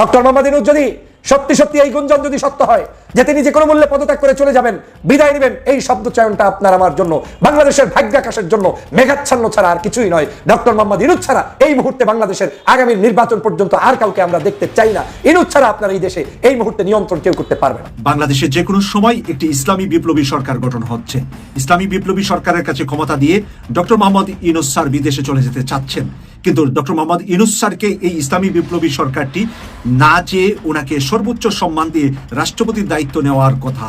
Doctor Mohammad Yunus যদি সত্যি সত্যি এই গুঞ্জন যদি সত্য হয় যে তিনি যে কোনো মূল্যে পদত্যাগ করে চলে যাবেন, বিদায় নেবেন, এই শব্দ চয়নটা আপনার আমার জন্য, বাংলাদেশের ভাগ্যাকাশের জন্য মেঘাচ্ছন্ন ছাড়া আর কিছুই নয়। ডক্টর মোহাম্মদ ইনুজ ছাড়া এই মুহূর্তে বাংলাদেশের আগামী নির্বাচন পর্যন্ত আর কাউকে আমরা দেখতে চাই না। ইনুজ ছাড়া আপনার এই দেশে এই মুহূর্তে নিয়ন্ত্রণ কেউ করতে পারবে না। বাংলাদেশে যে কোনো সময় একটি ইসলামী বিপ্লবী সরকার গঠন হচ্ছে। ইসলামী বিপ্লবী সরকারের কাছে ক্ষমতা দিয়ে ডক্টর মোহাম্মদ ইনুস স্যার বিদেশে চলে যেতে চাচ্ছেন। কিন্তু ডক্টর মোহাম্মদ ইনুস স্যারকে এই ইসলামী বিপ্লবী সরকারটি না চেয়ে ওনাকে সর্বোচ্চ সম্মান দিয়ে রাষ্ট্রপতির দায়িত্ব নেওয়ার কথা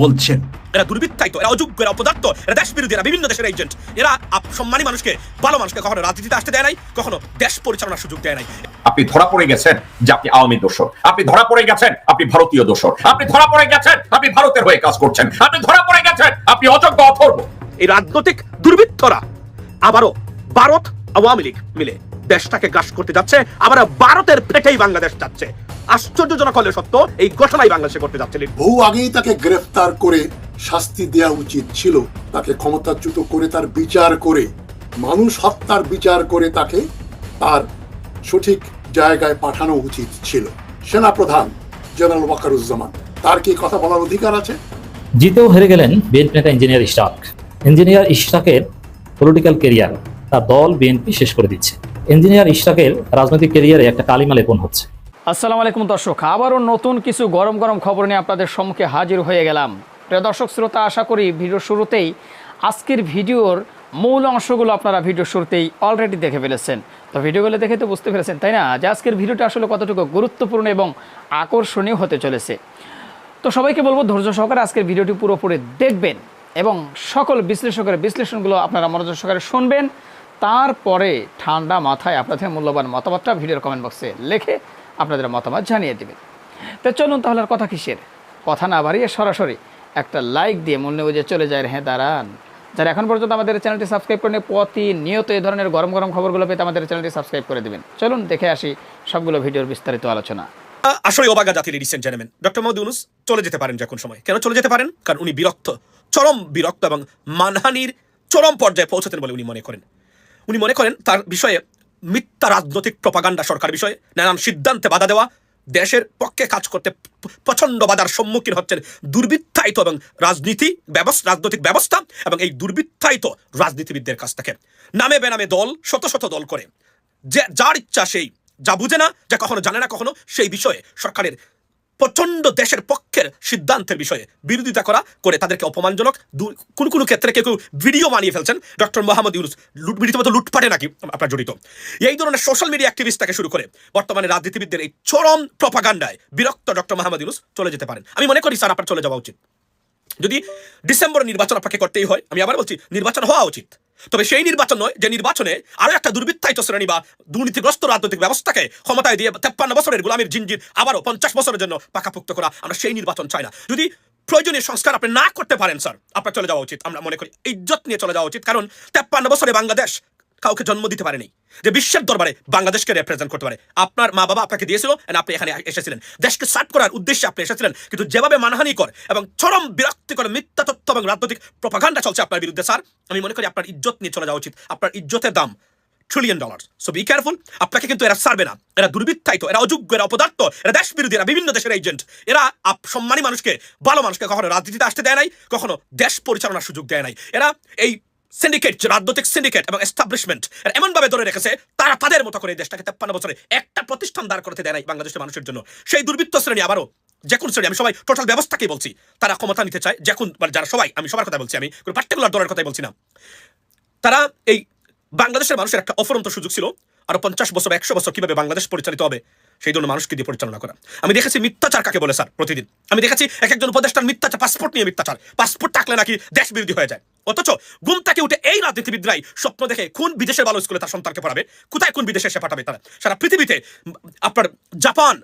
বলছেন। এরা দুর্বৃত্তায়িত এরা অযোগ্য এরা অপদার্থ এরা দেশ বিরোধী এরা বিভিন্ন দেশের এজেন্ট। এরা সম্মানী মানুষকে ভালো মানুষকে কখনো রাজনীতিতে আসতে দেয় নাই কখনো দেশ পরিচালনার সুযোগ দেয় নাই। আপনি ধরা পড়ে গেছেন যে আপনি আওয়ামী দোষর। আপনি ধরা পড়ে গেছেন আপনি ভারতীয় দোষর। আপনি ধরা পড়ে গেছেন আপনি ভারতের হয়ে কাজ করছেন। আপনি ধরা পড়ে গেছেন আপনি অযোগ্য অথর্ব। এই রাজনৈতিক দুর্বৃত্তরা আবারও ভারত আওয়ামী লীগ মিলে দেশটাকে গ্রাস করতে যাচ্ছে আবার ভারতের পেটেই বাংলাদেশ যাচ্ছে। আশ্চর্যজনক হলে সত্য এই ঘটনাই বাংলাদেশে করতে যাচ্ছে বহু আগেই তাকে গ্রেফতার করে শাস্তি দেওয়া উচিত ছিল। তাকে ক্ষমতাচ্যুত করে তার বিচার করে মানুষ হত্যার বিচার করে তাকে তার সঠিক জায়গায় পাঠানো উচিত ছিল। সেনাপ্রধান জেনারেল ওয়াকারুজ্জামান তার কি কথা বলার অধিকার আছে? জিতেও হেরে গেলেন বিএনপি নেতা ইঞ্জিনিয়ার ইশরাক। ইঞ্জিনিয়ার ইশরাকের পলিটিক্যাল কেরিয়ার তার দল বিএনপি শেষ করে দিচ্ছে। ইঞ্জিনিয়ার ইশরাকের রাজনৈতিক কেরিয়ারে একটা কালিমা লেপন হচ্ছে। আসসালামু আলাইকুম দর্শক, আবারও নতুন কিছু গরম গরম খবর নিয়ে আপনাদের সম্মুখে হাজির হয়ে গেলাম। প্রিয় দর্শক, শ্রোতা, আশা করি ভিডিওর শুরুতেই আজকের ভিডিওর মূল অংশগুলো আপনারা ভিডিওর শুরুতেই অলরেডি দেখে ফেলেছেন। তো ভিডিওগুলো দেখে তো বুঝতে পেরেছেন, তাই না? যে আজকের ভিডিওটা আসলে কতটুকু গুরুত্বপূর্ণ এবং আকর্ষণীয় হতে চলেছে। তো সবাইকে বলব, ধৈর্য সহকারে আজকের ভিডিওটি পুরোপুরি দেখবেন এবং সকল বিশ্লেষকের বিশ্লেষণগুলো আপনারা মনোযোগ সহকারে শুনবেন। তারপরে ঠান্ডা মাথায় আপনাদের মূল্যবান মতামতটা ভিডিওর কমেন্ট বক্সে লিখে আপনাদের মতামত জানিয়ে দেবেন। তো চলুন তাহলে আর কথা কিসের? কথা না বাড়িয়ে সরাসরি একটা লাইক দিয়ে মূল্য বুঝে চলে যায়। হ্যাঁ দাঁড়ান। যারা এখন পর্যন্ত আমাদের চ্যানেলটি সাবস্ক্রাইব করেন প্রতিনিয়ত এই ধরনের গরম গরম খবরগুলো পেতে আমাদের চ্যানেলটি সাবস্ক্রাইব করে দেবেন। চলুন দেখে আসি সবগুলো ভিডিওর বিস্তারিত আলোচনা। আসলে অবাগা জাতির ladies and gentleman doctor Mohammad Yunus চলে যেতে পারেন যে কোন সময়। কেন চলে যেতে পারেন? কারণ উনি বিরক্ত, চরম বিরক্ত এবং মানহানির চরম পর্যায়ে পৌঁছাতেন বলে উনি মনে করেন। উনি মনে করেন তার বিষয়ে মিথ্যা রাজনৈতিক প্রপাগান্ডা সরকার বিষয়ে নানান সিদ্ধান্তে বাধা দেওয়া, দেশের পক্ষে কাজ করতে প্রচণ্ড বাধার সম্মুখীন হচ্ছেন দুর্বৃত্তায়িত এবং রাজনীতি ব্যবস্থা রাজনৈতিক ব্যবস্থা এবং এই দুর্বৃত্তায়িত রাজনীতিবিদদের কাছ থেকে। নামে বেনামে দল, শত শত দল করে। যে, যার ইচ্ছা সেই। যা বুঝে না, যা কখনো জানে না কখনো সেই বিষয়ে সরকারের প্রচণ্ড দেশের পক্ষের সিদ্ধান্তের বিষয়ে বিরোধিতা করা করে তাদেরকে অপমানজনক কোন কোন ক্ষেত্রে কেউ ভিডিও বানিয়ে ফেলছেন। ডক্টর মোহাম্মদ ইউনুস রীতিমতো লুটপাটে নাকি আপনার জড়িত। এই ধরনের সোশ্যাল মিডিয়া অ্যাক্টিভিস্ট থেকে শুরু করে বর্তমানে রাজনীতিবিদদের এই চরম প্রপাগান্ডায় বিরক্ত ডক্টর মোহাম্মদ ইউনুস চলে যেতে পারেন। আমি মনে করি, স্যার, আপনার চলে যাওয়া উচিত। যদি ডিসেম্বরে নির্বাচন আপনাকে করতেই হয়, আমি আবার বলছি, নির্বাচন হওয়া উচিত। তবে সেই নির্বাচন নয়, যে নির্বাচনে আরও একটা দুর্বৃত্তায়িত শ্রেণি বা দুর্নীতিগ্রস্ত রাজনৈতিক ব্যবস্থাকে ক্ষমতায় দিয়ে তেপ্পান্ন বছরের গোলামীর জিনজির আবারও পঞ্চাশ বছরের জন্য পাকাপুক্ত করা আমরা সেই নির্বাচন চাই না। যদি প্রয়োজনীয় সংস্কার আপনি না করতে পারেন, স্যার, আপনার চলে যাওয়া উচিত। আমরা মনে করি ইজ্জত নিয়ে চলে যাওয়া উচিত, কারণ তেপ্পান্ন বছরে বাংলাদেশ কাউকে জন্ম দিতে পারেনি। যে বিশ্বের দরবারে বাংলাদেশকে রিপ্রেজেন্ট করতে পারে। আপনার মা বাবা আপনাকে দিয়েছিল আপনি এখানে এসেছিলেন। দেশকে সার্ভ করার উদ্দেশ্যে আপনি এসেছিলেন, কিন্তু যেভাবে মানহানি কর এবং চরম বিরক্তিকর মিথ্যা তথ্য এবং রাজনৈতিক প্রপাগান্ডা চলছে আপনার বিরুদ্ধে স্যার আমি মনে করি আপনার ইজ্জত নিয়ে চলে যাওয়া উচিত। আপনার ইজ্জতের দাম trillion dollar so be careful আপনাকে কিন্তু এরা সারবে না। এরা দুর্বৃত্তায়িত, এরা অযোগ্য, এরা অপদার্থ, এরা দেশ বিরোধী, এরা বিভিন্ন দেশের এজেন্ট এরা সম্মানী মানুষকে, ভালো মানুষকে কখনো রাজনীতিতে আসতে দেয় নাই, কখনো দেশ পরিচালনার সুযোগ দেয় নাই। এরা এই সিন্ডিকেট রাজনৈতিক সিন্ডিকেট এবং এস্টাবলিশমেন্ট এমন ভাবে ধরে রেখেছে, তারা তাদের মতো করে দেশটাকে তেপ্পান্ন বছরে একটা প্রতিষ্ঠান দাঁড় করতে দেয় নাই বাংলাদেশের মানুষের জন্য। সেই দুর্বৃত্ত শ্রেণি আবারও, যে কোন শ্রেণি, আমি সবাই টোটাল ব্যবস্থাকেই বলছি, তারা ক্ষমতা নিতে চায়, যে কোন মানে যারা সবাই, আমি সবার কথা বলছি, আমি কোনো পার্টিকুলার দলের কথাই বলছি না। তারা এই বাংলাদেশের মানুষের একটা অফরন্ত সুযোগ ছিল, আরও পঞ্চাশ বছর একশো বছর কীভাবে বাংলাদেশ পরিচালিত হবে সেই জন্য মানুষকে দিয়ে পরিচালনা করা। আমি দেখেছি মিথ্যাচার কাকে বলে, স্যার, প্রতিদিন। আমি দেখেছি এক একজন উপদেষ্টার মিথ্যাচার, পাসপোর্ট নিয়ে মিথ্যাচার। পাসপোর্ট থাকলে নাকি দেশ বিরোধী হয়ে যায়। অথচ ঘুম থেকে উঠে এই রাজনীতিবিদরাই স্বপ্ন দেখে কোন বিদেশের ভালো স্কুলে তার সন্তানকে পড়াবে? কোথায় কোন বিদেশে সে পাঠাবে তারা? সারা পৃথিবীতে আপনার জাপান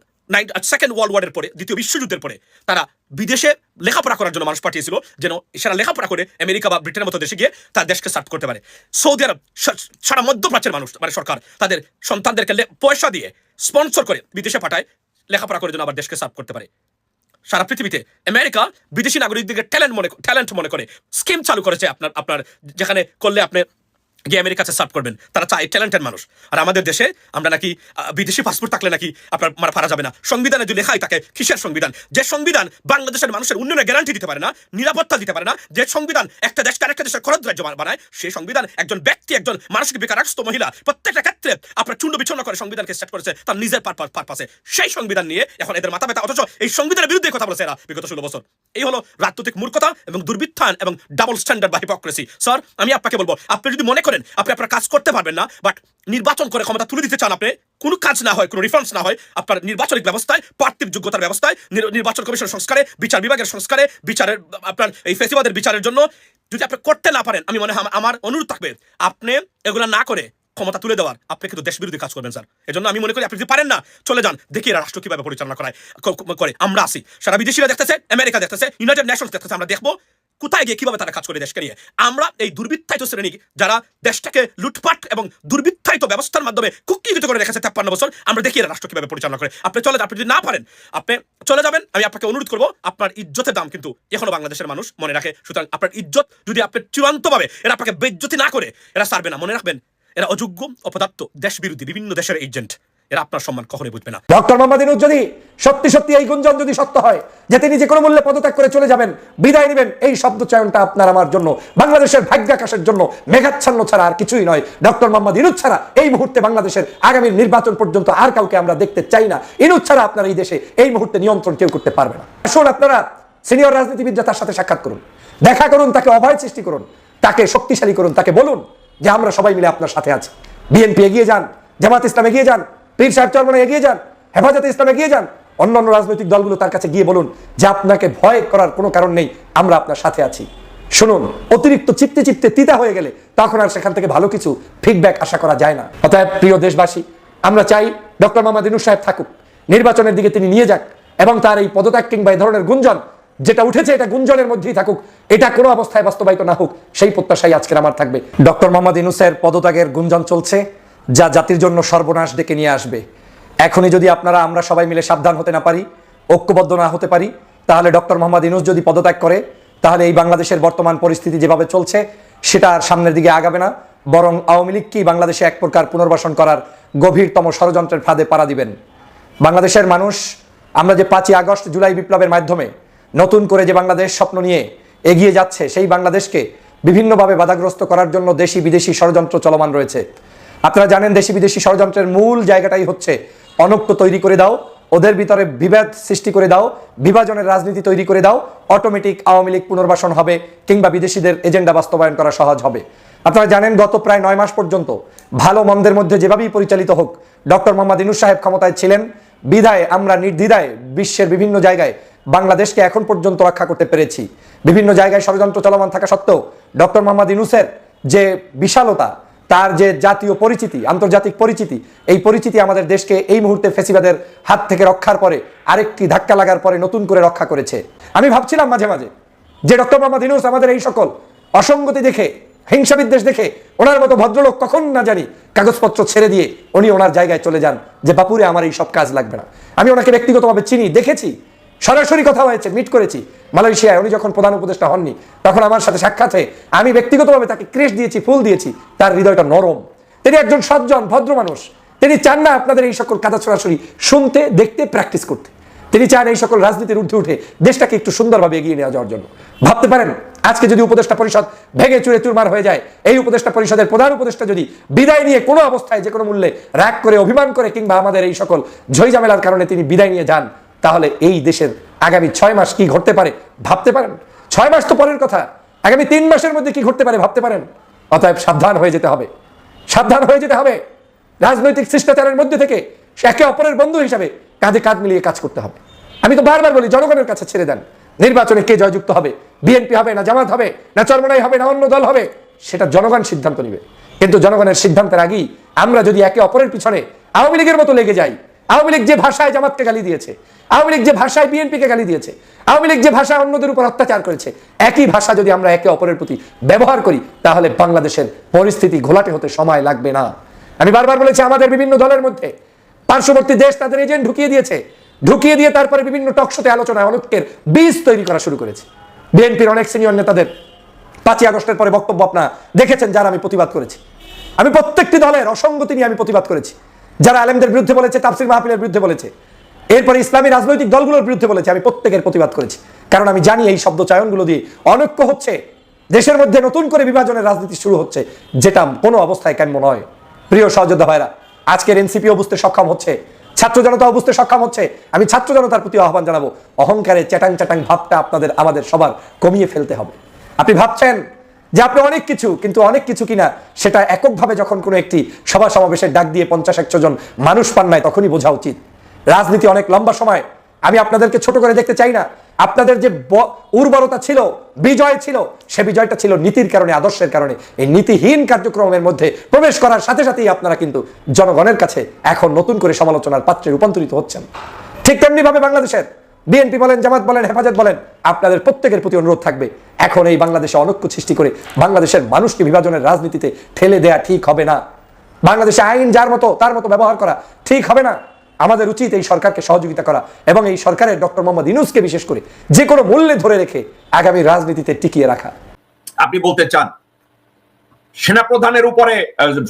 সেকেন্ড ওয়ার্ল্ড ওয়ারের পরে, দ্বিতীয় বিশ্বযুদ্ধের পরে, তারা বিদেশে লেখাপড়া করার জন্য মানুষ পাঠিয়েছিল, যেন সেরা লেখাপড়া করে আমেরিকা বা ব্রিটেনের মতো দেশে গিয়ে তার দেশকে সার্ভ করতে পারে। সৌদি আরব সারা মধ্যপ্রাচ্যের মানুষ মানে সরকার, তাদের সন্তানদেরকে পয়সা দিয়ে স্পন্সর করে বিদেশে পাঠায়, লেখাপড়া করার জন্য আবার দেশকে সার্ভ করতে পারে। সারা পৃথিবীতে আমেরিকা বিদেশি নাগরিকদেরকে ট্যালেন্ট মনে ট্যালেন্ট মনে করে স্কিম চালু করেছে আপনার আপনার, যেখানে করলে আপনি গিয়ে আমেরিকা কাছে সার্ভ করবেন। তারা চায় ট্যালেন্টেড মানুষ। আর আমাদের দেশে আমরা নাকি বিদেশি পাসপোর্ট থাকলে নাকি আপনার মারা পারা যাবে না। সংবিধানে যদি লেখাই থাকে কিসের সংবিধান? যে সংবিধান বাংলাদেশের মানুষের উন্নয়নের গ্যারান্টি দিতে পারে না, নিরাপত্তা দিতে পারে না, যে সংবিধান একটা দেশকে আরেকটা দেশের খরচ রাজ্য বানায়, সেই সংবিধান একজন ব্যক্তি, একজন মানসিক বেকারগ্রস্ত মহিলা প্রত্যেকটা ক্ষেত্রে আপনার চূর্ণ বিচ্ছন্ন করে সংবিধানকে সেট করেছে, তার নিজের পারপাসে সেই সংবিধান নিয়ে এখন এদের মাথা ব্যথা, অথচ এই সংবিধানের বিরুদ্ধে কথা বলেছে এরা বিগত ষোলো বছর। এই হলো রাজনৈতিক মূর্খতা এবং দুর্বৃত্তায়ন এবং ডাবল স্ট্যান্ডার্ড বা হিপোক্রেসি স্যার আমি আপনাকে বলব, আপনি যদি মনে করেন আপনি আপনার কাজ করতে পারবেন না বাট নির্বাচন করে ক্ষমতা তুলে দিতে চান আপনি, কোনো কাজ না হয়, কোনো রিফর্মস না হয়, আপনার নির্বাচনিক ব্যবস্থায় প্রার্থীর যোগ্যতার ব্যবস্থায় নির্বাচন কমিশন সংস্কারে, বিচার বিভাগের সংস্কারে, বিচারের, আপনার এই ফেসিবাদের বিচারের জন্য যদি আপনি করতে না পারেন, আমি মনে হয় আমার অনুরোধ থাকবে, আপনি এগুলা না করে ক্ষমতা তুলে দেওয়ার। আপনি কিন্তু দেশ বিরোধী কাজ করবেন, স্যার। এজন্য আমি মনে করি আপনি যদি পারেন না, চলে যান, দেখি এরা রাষ্ট্র কীভাবে পরিচালনা করায় করে। আমরা আসি। সারা বিদেশিরা দেখতেছে, আমেরিকা দেখতেছে ইউনাইটেড নেশনস দেখতেছে, আমরা দেখব। কোথায় গিয়ে কীভাবে তারা কাজ করে দেশকে নিয়ে আমরা এই দুর্বৃত্তায়িত শ্রেণি যারা দেশটাকে লুটপাট এবং দুর্বৃত্তায়িত ব্যবস্থার মাধ্যমে কুক্ষিগত করে রেখেছে তেপ্পান্ন বছর, আমরা দেখি রাষ্ট্র কীভাবে পরিচালনা করে। আপনি চলে আপনি যদি না পারেন, আপনি চলে যাবেন, আমি আপনাকে অনুরোধ করব, আপনার ইজ্জতের দাম কিন্তু এখনও বাংলাদেশের মানুষ মনে রাখে। সুতরাং আপনার ইজ্জত যদি আপনি চূড়ান্তভাবে এরা আপনাকে বেজ্জতি না করে, এরা সারবে না। মনে রাখবেন, এরা অযোগ্য, অপদার্থ দেশ বিরোধী বিভিন্ন দেশের এজেন্ট এরা আপনার সম্মান কখনোই বুঝবে না। ডক্টর মোহাম্মদ ইউনূস যদি সত্যি সত্যি এই গুঞ্জন যদি সত্য হয় যে তিনি যে কোনো মূল্যে পদত্যাগ করে চলে যাবেন, বিদায় নেবেন, এই শব্দ চয়নটা আপনার আমার জন্য, বাংলাদেশের ভাগ্যাকাশের জন্য মেঘাচ্ছন্ন ছাড়া আর কিছুই নয়। ডক্টর মোহাম্মদ ইনুজ ছাড়া এই মুহূর্তে বাংলাদেশের আগামী নির্বাচন পর্যন্ত আর কাউকে আমরা দেখতে চাই না। ইনুজ ছাড়া আপনার এই দেশে এই মুহূর্তে নিয়ন্ত্রণ কেউ করতে পারবে না। আসুন আপনারা সিনিয়র রাজনীতিবিদরা তার সাথে সাক্ষাৎ করুন। দেখা করুন, তাকে অভয় সৃষ্টি করুন, তাকে শক্তিশালী করুন, তাকে বলুন যে আমরা সবাই মিলে আপনার সাথে আছি। বিএনপি এগিয়ে যান, জামাত ইসলাম এগিয়ে যান পীর সাহেব চরমনে এগিয়ে যান, হেফাজতে ইসলাম এগিয়ে যান। অন্যান্য রাজনৈতিক দলগুলো তার কাছে গিয়ে বলুন যে আপনাকে ভয় করার কোনো কারণ নেই, আমরা আপনার সাথে আছি। শুনুন, অতিরিক্ত চিপতে চিপতে তিতা হয়ে গেলে তখন আর সেখান থেকে ভালো কিছু ফিডব্যাক আশা করা যায় না। অতএব প্রিয় দেশবাসী, আমরা চাই ডক্টর মোহাম্মদ ইনুস সাহেব থাকুক, নির্বাচনের দিকে তিনি নিয়ে যাক এবং তার এই পদত্যাগ কিংবা এই ধরনের গুঞ্জন, যেটা উঠেছে এটা গুঞ্জনের মধ্যেই থাকুক, এটা কোনো অবস্থায় বাস্তবায়িত না হোক, সেই প্রত্যাশাই আজকের আমার থাকবে। ডক্টর মোহাম্মদ ইনুসের পদত্যাগের গুঞ্জন চলছে। যা জাতির জন্য সর্বনাশ ডেকে নিয়ে আসবে। এখনই যদি আপনারা, আমরা সবাই মিলে সাবধান হতে না পারি, ঐক্যবদ্ধ না হতে পারি, তাহলে ডক্টর মোহাম্মদ ইনুস যদি পদত্যাগ করে, তাহলে এই বাংলাদেশের বর্তমান পরিস্থিতি যেভাবে চলছে, সেটা আর সামনের দিকে আগাবে না, বরং আওয়ামী লীগকেই বাংলাদেশে এক প্রকার পুনর্বাসন করার গভীরতম ষড়যন্ত্রের ফাঁদে পাড়া দিবেন? বাংলাদেশের মানুষ, আমরা যে পাঁচই আগস্ট জুলাই বিপ্লবের মাধ্যমে নতুন করে যে বাংলাদেশ স্বপ্ন নিয়ে এগিয়ে যাচ্ছে, সেই বাংলাদেশকে বিভিন্নভাবে বাধাগ্রস্ত করার জন্য দেশি বিদেশি ষড়যন্ত্র চলমান রয়েছে। আপনারা জানেন দেশি বিদেশি ষড়যন্ত্রের মূল জায়গাটাই হচ্ছে অনক্য তৈরি করে দাও, ওদের ভিতরে বিভেদ সৃষ্টি করে দাও, বিভাজনের রাজনীতি তৈরি করে দাও অটোমেটিক আওয়ামী লীগ পুনর্বাসন হবে কিংবা বিদেশিদের এজেন্ডা বাস্তবায়ন করা সহজ হবে। আপনারা জানেন গত প্রায় নয় মাস পর্যন্ত ভালো মন্দের মধ্যে যেভাবেই পরিচালিত হোক, ডক্টর মোহাম্মদ ইনুস সাহেব ক্ষমতায় ছিলেন, বিধায় আমরা নির্দ্বিধায় বিশ্বের বিভিন্ন জায়গায় বাংলাদেশকে এখন পর্যন্ত রক্ষা করতে পেরেছি। বিভিন্ন জায়গায় ষড়যন্ত্র চলমান থাকা সত্ত্বেও ডক্টর মোহাম্মদ ইনুসের যে বিশালতা তার যে জাতীয় পরিচিতি, আন্তর্জাতিক পরিচিতি, এই পরিচিতি আমাদের দেশকে এই মুহূর্তে ফেসিবাদের হাত থেকে রক্ষার পরে আরেকটি ধাক্কা লাগার পরে নতুন করে রক্ষা করেছে। আমি ভাবছিলাম মাঝে মাঝে যে ডক্টর মোহাম্মদ ইনুস আমাদের এই সকল অসঙ্গতি দেখে, হিংসা বিদ্বেষ দেখে ওনার মতো ভদ্রলোক কখন না জানি কাগজপত্র ছেড়ে দিয়ে উনি ওনার জায়গায় চলে যান যে বাপুরে আমার এই সব কাজ লাগবে না। আমি ওনাকে ব্যক্তিগতভাবে চিনি, দেখেছি। সরাসরি কথা হয়েছে মিট করেছি। মালয়েশিয়ায় উনি যখন প্রধান উপদেষ্টা হননি, তখন আমার সাথে সাক্ষাৎ হয়ে আমি ব্যক্তিগতভাবে তাকে ক্রেশ দিয়েছি, ফুল দিয়েছি, তার হৃদয়টা নরম। তিনি একজন সজ্জন, ভদ্র মানুষ। তিনি চান না আপনাদের এই সকল কাদা ছড়াছড়ি শুনতে, দেখতে প্র্যাকটিস করতে। তিনি চান এই সকল রাজনীতির ঊর্ধ্বে উঠে দেশটাকে একটু সুন্দরভাবে এগিয়ে নিয়ে যাওয়ার জন্য। ভাবতে পারেন, আজকে যদি উপদেষ্টা পরিষদ ভেঙে চুরে চুরমার হয়ে যায়, এই উপদেষ্টা পরিষদের প্রধান উপদেষ্টা যদি বিদায় নিয়ে কোনো অবস্থায় যে কোনো মূল্যে রাগ করে, অভিমান করে, কিংবা আমাদের এই সকল ঝইঝামেলার কারণে তিনি বিদায় নিয়ে যান তাহলে এই দেশের আগামী ছয় মাস কি ঘটতে পারে? ভাবতে পারেন? ছয় মাস তো পরের কথা। আগামী তিন মাসের মধ্যে কি ঘটতে পারে ভাবতে পারেন? অতএব সাবধান হয়ে যেতে হবে। সাবধান হয়ে যেতে হবে। রাজনৈতিক শিষ্টাচারের মধ্যে থেকে একে অপরের বন্ধু হিসাবে কাঁধে কাঁধ মিলিয়ে কাজ করতে হবে। আমি তো বারবার বলি, জনগণের কাছে ছেড়ে দেন। নির্বাচনে কে জয়যুক্ত হবে? বিএনপি হবে না জামাত হবে? না চরমনাই হবে? না অন্য দল হবে? সেটা জনগণ সিদ্ধান্ত নিবে। কিন্তু জনগণের সিদ্ধান্তের আগেই আমরা যদি একে অপরের পিছনে আওয়ামী লীগের মতো লেগে যাই আওয়ামী লীগ যে ভাষায় জামাতকে গালি দিয়েছে, আওয়ামী লীগ যে ভাষায় বিএনপিকে গালি দিয়েছে, আওয়ামী লীগ যে ভাষায় অন্যদের উপর অত্যাচার করেছে, একই ভাষা যদি আমরা একে অপরের প্রতি ব্যবহার করি, তাহলে বাংলাদেশের পরিস্থিতি ঘোলাটে হতে সময় লাগবে না। আমি বারবার বলেছি, আমাদের বিভিন্ন দলের মধ্যে পার্শ্ববর্তী দেশ তাদের এজেন্ট ঢুকিয়ে দিয়েছে, ঢুকিয়ে দিয়ে তারপরে বিভিন্ন টকশোতে আলোচনায় অনেকের বীজ তৈরি করা শুরু করেছে। বিএনপির অনেক সিনিয়র নেতাদের পাঁচই আগস্টের পরে বক্তব্য আপনারা দেখেছেন, যারা আমি প্রতিবাদ করেছি। আমি প্রত্যেকটি দলের অসঙ্গতি নিয়ে আমি প্রতিবাদ করেছি। যারা আলেমদের বিরুদ্ধে বলেছে, তাফসির মাহফিলের বিরুদ্ধে বলেছে, এরপরে ইসলামী রাজনৈতিক দলগুলোর বিরুদ্ধে বলেছে, আমি প্রত্যেকের প্রতিবাদ করেছি। কারণ আমি জানি এই শব্দ চয়নগুলো দিয়ে অনৈক্য হচ্ছে। দেশের মধ্যে নতুন করে বিভাজনের রাজনীতি শুরু হচ্ছে, যেটা কোনো অবস্থায় কাম্য নয়। প্রিয় সহযোদ্ধা ভাইরা, আজকের এনসিপিও বুঝতে সক্ষম হচ্ছে, ছাত্র জনতাও বুঝতে সক্ষম হচ্ছে। আমি ছাত্র জনতার প্রতি আহ্বান জানাব অহংকারে চ্যাটাং চ্যাটাং ভাবটা আপনাদের, আমাদের সবার কমিয়ে ফেলতে হবে। আপনি ভাবছেন যে আপনি অনেক কিছু, কিন্তু অনেক কিছু কিনা, সেটা এককভাবে যখন কোনো একটি সভা সমাবেশের ডাক দিয়ে পঞ্চাশ, একশো জন মানুষ পান নাই, তখনই বোঝা উচিত। রাজনীতি অনেক লম্বা সময়। আমি আপনাদেরকে ছোট করে দেখতে চাই না। আপনাদের যে উর্বরতা ছিল, বিজয় ছিল, সে বিজয়টা ছিল নীতির কারণে, আদর্শের কারণে। এই নীতিহীন কার্যক্রমের মধ্যে প্রবেশ করার সাথে সাথেই আপনারা কিন্তু জনগণের কাছে এখন নতুন করে সমালোচনার পাত্রে রূপান্তরিত হচ্ছেন। ঠিক তেমনি ভাবে বাংলাদেশের বিএনপি বলেন, জামাত বলেন, হেফাজত বলেন, আপনাদের প্রত্যেকের প্রতি অনুরোধ থাকবে। এখন এই বাংলাদেশে অনৈক্য সৃষ্টি করে বাংলাদেশের মানুষকে বিভাজনের রাজনীতিতে ঠেলে দেয়া ঠিক হবে না। বাংলাদেশে আইন যার মতো, তার মতো ব্যবহার করা ঠিক হবে না। আমাদের উচিত এই সরকারকে সহযোগিতা করা এবং এই সরকারের ডক্টর মোহাম্মদ ইনুসকে বিশেষ করে যে কোনো মূল্যে ধরে রেখে আগামী রাজনীতিতে টিকিয়ে রাখা। আপনি বলতে চান, সেনাপ্রধানের উপরে,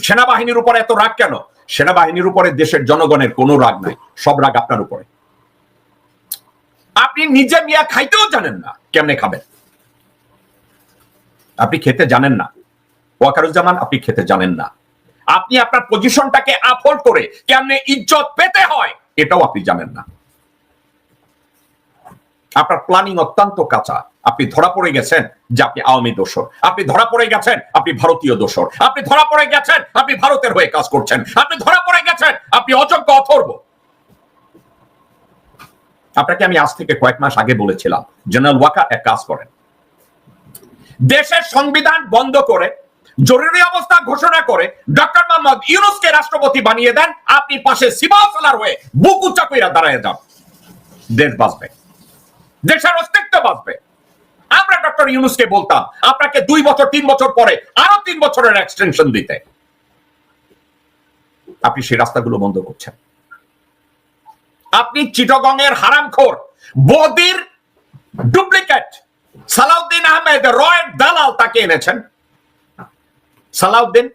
সেনাবাহিনীর উপরে এত রাগ কেন? সেনাবাহিনীর উপরে দেশের জনগণের কোনো রাগ নাই, সব রাগ আপনার উপরে। আপনি নিজে মিয়া খাইতেও জানেন না কেমনে খাবেন। আপনি খেতে জানেন না। ওয়াকারুজ্জামান, আপনি খেতে জানেন না। আপনি আপনার পজিশনটাকে আপহোল্ড করে কেমনে ইজ্জত পেতে হয়, এটাও আপনি জানেন না। আপনার প্ল্যানিং অত্যন্ত কাঁচা। আপনি ধরা পড়ে গেছেন যে আপনি আওয়ামী দোষর। আপনি ধরা পড়ে গেছেন আপনি ভারতীয় দোষর। আপনি ধরা পড়ে গেছেন আপনি ভারতের হয়ে কাজ করছেন। আপনি ধরা পড়ে গেছেন আপনি অযোগ্য অথর্ব আপনাকে আমি আজ থেকে কয়েক মাস আগে বলেছিলাম জেনারেল ওয়াকার এক কাজ করেন। দেশের সংবিধান বন্ধ করে, জরুরি অবস্থা ঘোষণা করে ডক্টর মোহাম্মদ ইউনুসকে রাষ্ট্রপতি বানিয়ে দেন, আপনি পাশে সিবাফলার হয়ে বুক উচ্চা কইরা দাঁড়ায় যান। দেশ বাঁচবে, দেশের অস্তিত্ব বাঁচবে। আমরা ডক্টর ইউনুসকে বলতাম, আপনাকে দুই বছর, তিন বছর পরে আরও তিন বছরের এক্সটেনশন দিতে। আপনি সেই রাস্তাগুলো বন্ধ করছেন। আপনি চিটগং এর হারামখোর, বদির ডুপ্লিকেট সালাউদ্দিন আহমেদ রয়ের দালাল তাকে এনেছেন। সালাউদ্দিন,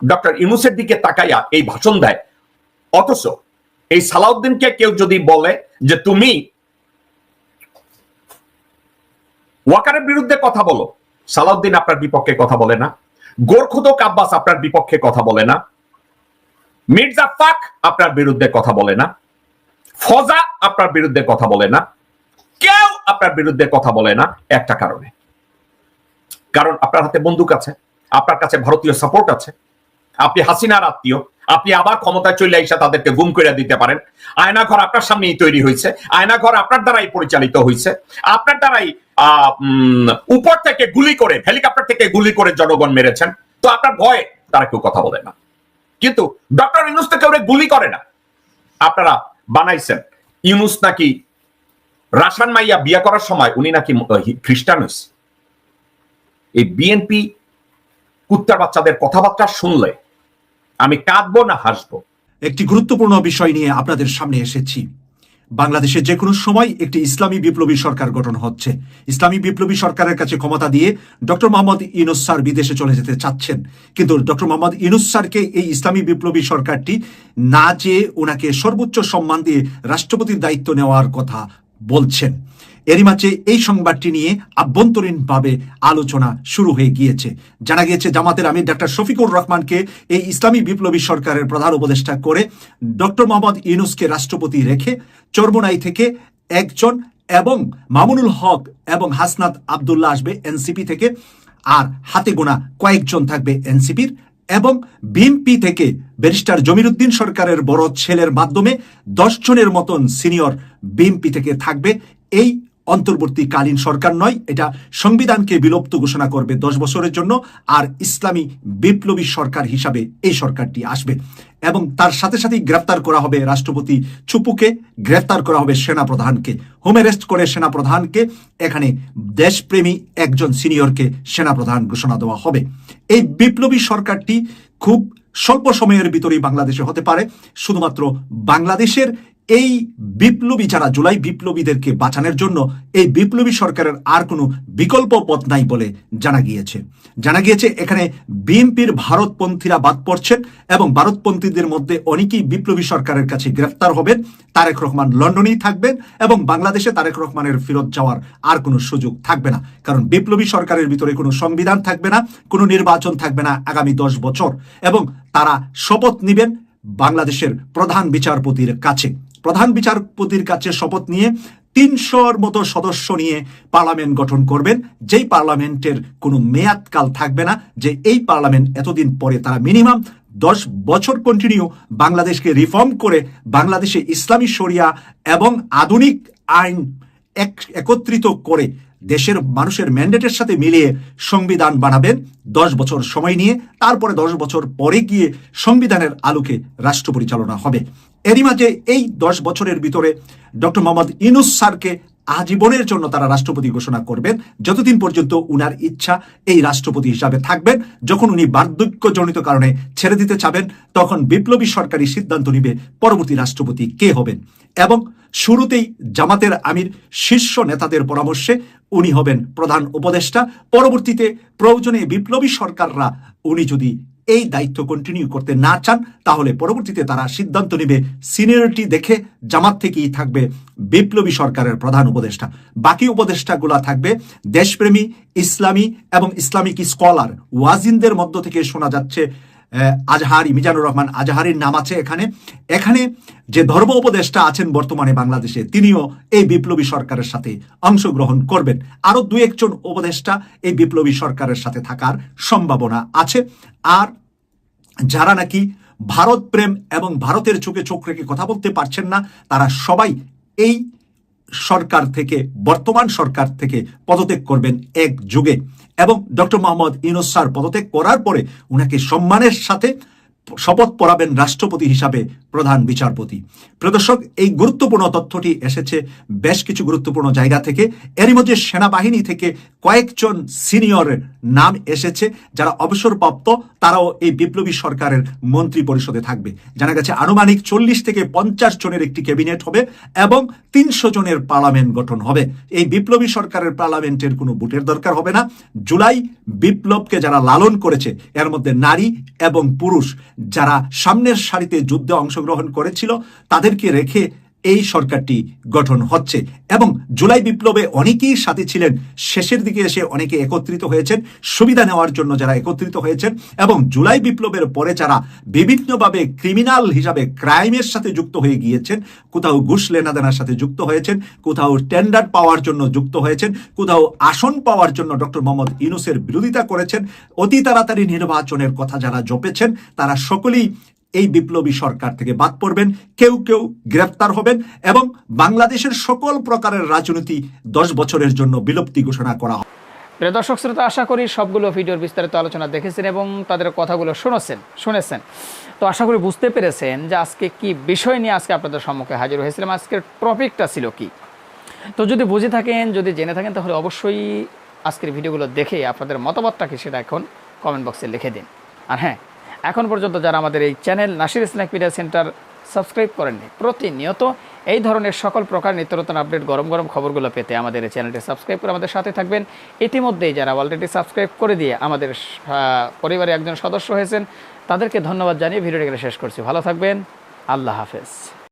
ডক্টর ইউনুসের দিকে তাকাইয়া এই ভাষণ দেয়। অথচ এই সালাউদ্দিনকে কেউ যদি বলে যে তুমি ওয়াকারের বিরুদ্ধে কথা বলো, সালাউদ্দিন আপনার বিপক্ষে কথা বলে না। গোরখুদক আব্বাস আপনার বিপক্ষে কথা বলে না। মির্জা ফাক আপনার বিরুদ্ধে কথা বলে না। ফজা আপনার বিরুদ্ধে কথা বলে না, কেউ আপনার বিরুদ্ধে কথা বলে না একটা কারণে। কারণ আপনার হাতে বন্দুক আছে, আপনার কাছে ভারতীয় সাপোর্ট আছে, আপনি হাসিনার আত্মীয়, আপনি আবার ক্ষমতায় চলে এসে তাদেরকে গুম করে দিতে পারেন। আয়না ঘর আপনার সামনেই তৈরি হয়েছে আয়না ঘর আপনার দ্বারাই পরিচালিত হয়েছে আপনার দ্বারাই উপর থেকে গুলি করে, হেলিকপ্টার থেকে গুলি করে জনগণ মেরেছেন। তো আপনার ভয়ে তারা কেউ কথা বলে না। কিন্তু ডক্টর ইউনুস তো কেউ গুলি করে না। আপনারা বানাইছেন। ইউনুস নাকি রাসান মাইয়া বিয়া করার সময় উনি নাকি খ্রিস্টান হয়েছে এই বিএনপি কুত্তার বাচ্চাদের কথাবার্তা শুনলে আমি কাঁদবো না হাসবো। একটি গুরুত্বপূর্ণ বিষয় নিয়ে আপনাদের সামনে এসেছি। বাংলাদেশে যে কোনো সময় একটি ইসলামী বিপ্লবী সরকার গঠন হচ্ছে। ইসলামী বিপ্লবী সরকারের কাছে ক্ষমতা দিয়ে ডক্টর মোহাম্মদ ইনুস স্যার বিদেশে চলে যেতে চাচ্ছেন। কিন্তু ডক্টর মোহাম্মদ ইনুস স্যারকে এই ইসলামী বিপ্লবী সরকারটি না চেয়ে ওনাকে সর্বোচ্চ সম্মান দিয়ে রাষ্ট্রপতির দায়িত্ব নেওয়ার কথা বলছেন। এরই মাঝে এই সংবাদটি নিয়ে আভ্যন্তরীণভাবে আলোচনা শুরু হয়ে গিয়েছে। জানা গিয়েছে, জামাতের আমির ডাক্তার শফিকুর রহমানকে এই ইসলামী বিপ্লবী সরকারের প্রধান উপদেষ্টা করে ডক্টর মোহাম্মদ ইউনুসকে রাষ্ট্রপতি রেখে চর্মনাই থেকে একজন এবং মামুনুল হক এবং হাসনাত আবদুল্লাহ আসবে এনসিপি থেকে। আর হাতে গোনা কয়েকজন থাকবে এনসিপির এবং বিএনপি থেকে ব্যারিস্টার জমিরুদ্দিন সরকারের বড় ছেলের মাধ্যমে দশ জনের মতন সিনিয়র বিএনপি থেকে থাকবে। এই অন্তর্বর্তীকালীন সরকার নয়, এটা সংবিধানকে বিলুপ্ত ঘোষণা করবে দশ বছরের জন্য, আর ইসলামী বিপ্লবী সরকার হিসাবে এই সরকারটি আসবে। এবং তার সাথে সাথেই গ্রেপ্তার করা হবে রাষ্ট্রপতি চুপুকে, গ্রেপ্তার করা হবে সেনাপ্রধানকে। হোম অ্যারেস্ট করে সেনাপ্রধানকে, এখানে দেশপ্রেমী একজন সিনিয়রকে সেনাপ্রধান ঘোষণা দেওয়া হবে। এই বিপ্লবী সরকারটি খুব স্বল্প সময়ের ভিতরেই বাংলাদেশে হতে পারে, শুধুমাত্র বাংলাদেশের এই বিপ্লবী যারা জুলাই বিপ্লবীদেরকে বাঁচানোর জন্য, এই বিপ্লবী সরকারের আর কোনো বিকল্প পথ নাই বলে জানা গিয়েছে। জানা গিয়েছে, এখানে বিএনপির ভারতপন্থীরা বাদ পড়ছেন এবং ভারতপন্থীদের মধ্যে অনেকেই বিপ্লবী সরকারের কাছে গ্রেফতার হবেন। তারেক রহমান লন্ডনেই থাকবেন এবং বাংলাদেশে তারেক রহমানের ফেরত যাওয়ার আর কোনো সুযোগ থাকবে না। কারণ বিপ্লবী সরকারের ভিতরে কোনো সংবিধান থাকবে না, কোনো নির্বাচন থাকবে না আগামী দশ বছর। এবং তারা শপথ নেবেন বাংলাদেশের প্রধান বিচারপতির কাছে। প্রধান বিচারপতির কাছে শপথ নিয়ে তিনশোর মতো সদস্য নিয়ে পার্লামেন্ট গঠন করবেন। যেই পার্লামেন্টের কোনো মেয়াদকাল থাকবে না, যে এই পার্লামেন্ট এতদিন পরে তারা মিনিমাম দশ বছর কন্টিনিউ বাংলাদেশকে রিফর্ম করে বাংলাদেশে ইসলামী শরিয়া এবং আধুনিক আইন এক- একত্রিত করে দেশের মানুষের ম্যান্ডেটের সাথে মিলিয়ে সংবিধান বানাবেন। দশ বছর সময় নিয়ে, তারপরে দশ বছর পরে গিয়ে সংবিধানের আলোকে রাষ্ট্র পরিচালনা হবে। এরই মাঝে এই দশ বছরের ভিতরে ডক্টর মোহাম্মদ ইনুস স্যারকে আজীবনের জন্য তারা রাষ্ট্রপতি ঘোষণা করবেন। যতদিন পর্যন্ত উনার ইচ্ছা এই রাষ্ট্রপতি হিসাবে থাকবেন, যখন উনি বার্ধক্যজনিত কারণে ছেড়ে দিতে চাবেন, তখন বিপ্লবী সরকারি সিদ্ধান্ত নিবে পরবর্তী রাষ্ট্রপতি কে হবেন। এবং শুরুতেই জামাতের আমির শীর্ষ নেতাদের পরামর্শে উনি হবেন প্রধান উপদেষ্টা। পরবর্তীতে প্রয়োজনে বিপ্লবী সরকাররা উনি যদি এই দায়িত্ব কন্টিনিউ করতে না চান, তাহলে পরবর্তীতে তারা সিদ্ধান্ত নেবে সিনিয়রিটি দেখে জামাত থেকেই থাকবে বিপ্লবী সরকারের প্রধান উপদেষ্টা। বাকি উপদেষ্টাগুলা থাকবে দেশপ্রেমী, ইসলামী এবং ইসলামিক স্কলার ওয়াজিনদের মধ্য থেকে শোনা যাচ্ছে আজহারি, মিজানুর রহমান আজহারির নাম আছে এখানে। এখানে যে ধর্ম উপদেষ্টা আছেন বর্তমানে বাংলাদেশে, তিনিও এই বিপ্লবী সরকারের সাথে অংশগ্রহণ করবেন। আরও দু একজন উপদেষ্টা এই বিপ্লবী সরকারের সাথে থাকার সম্ভাবনা আছে। আর যারা নাকি ভারত প্রেম এবং ভারতের চোখে চোখ রেখে কথা বলতে পারছেন না, তারা সবাই এই সরকার থেকে, বর্তমান সরকার থেকে পদত্যাগ করবেন এক যুগে এবং ডক্টর মোহাম্মদ ইউনুস স্যার পদত্যাগ করার পরে উনাকে সম্মানের সাথে শপথ পড়াবেন রাষ্ট্রপতি হিসাবে প্রধান বিচারপতি। প্রদর্শক, এই গুরুত্বপূর্ণ তথ্যটি এসেছে বেশ কিছু গুরুত্বপূর্ণ জায়গা থেকে। এরই মধ্যে সেনাবাহিনী থেকে কয়েকজন সিনিয়রের নাম এসেছে যারা অবসরপ্রাপ্ত, তারাও এই বিপ্লবী সরকারের মন্ত্রী পরিষদে থাকবে। জানা গেছে, আনুমানিক চল্লিশ থেকে পঞ্চাশ জনের একটি ক্যাবিনেট হবে এবং তিনশো জনের পার্লামেন্ট গঠন হবে। এই বিপ্লবী সরকারের পার্লামেন্টের কোনো ভোটের দরকার হবে না। জুলাই বিপ্লবকে যারা লালন করেছে, এর মধ্যে নারী এবং পুরুষ যারা সামনের সারিতে যুদ্ধে অংশগ্রহণ করেছিল তাদেরকে রেখে এই সরকারটি গঠন হচ্ছে। এবং জুলাই বিপ্লবে অনেকেই সাথে ছিলেন। শেষের দিকে এসে অনেকে একত্রিত হয়েছেন। সুবিধা নেওয়ার জন্য যারা একত্রিত হয়েছেন এবং জুলাই বিপ্লবের পরে যারা বিভিন্নভাবে ক্রিমিনাল হিসাবে ক্রাইমের সাথে যুক্ত হয়ে গিয়েছেন, কোথাও ঘুষ লেনাদেনার সাথে যুক্ত হয়েছেন, কোথাও টেন্ডার পাওয়ার জন্য যুক্ত হয়েছেন, কোথাও আসন পাওয়ার জন্য ডক্টর মোহাম্মদ ইনুসের বিরোধিতা করেছেন, অতি তাড়াতাড়ি নির্বাচনের কথা যারা জপেছেন, তারা সকলেই এই বিপ্লবী সরকার থেকে বাদ পড়বেন, কেউ কেউ গ্রেফতার হবেন এবং বাংলাদেশের সকল প্রকারের রাজনীতি দশ বছরের জন্য বিলুপ্তি ঘোষণা করা হবে। প্রিয় দর্শক, শ্রোতা, আশা করি সবগুলো ভিডিওর বিস্তারিত আলোচনা দেখেছেন এবং তাদের কথাগুলো শুনেছেন শুনেছেন। তো আশা করি বুঝতে পেরেছেন যে আজকে কি বিষয় নিয়ে আজকে আপনাদের সম্মুখে হাজির হয়েছিলাম, আজকের টপিকটা ছিল কি। তো যদি বুঝে থাকেন, যদি জেনে থাকেন, তাহলে অবশ্যই আজকের ভিডিওগুলো দেখে আপনাদের মতামতটা কি সেটা এখন কমেন্ট বক্সে লিখে দিন। আর হ্যাঁ এখন পর্যন্ত যারা আমাদের এই channel Nasir snack media centre subscribe করেননি, প্রতিনিয়ত এই ধরনের সকল প্রকার নিত্যনতন আপডেট, গরম গরম খবরগুলো পেতে আমাদের এই চ্যানেলটি সাবস্ক্রাইব করে আমাদের সাথে থাকবেন। ইতিমধ্যেই যারা অলরেডি সাবস্ক্রাইব করে দিয়ে আমাদের পরিবারে একজন সদস্য হয়েছেন, তাদেরকে ধন্যবাদ জানিয়ে ভিডিওটি শেষ করছি। ভালো থাকবেন, আল্লাহ হাফেজ।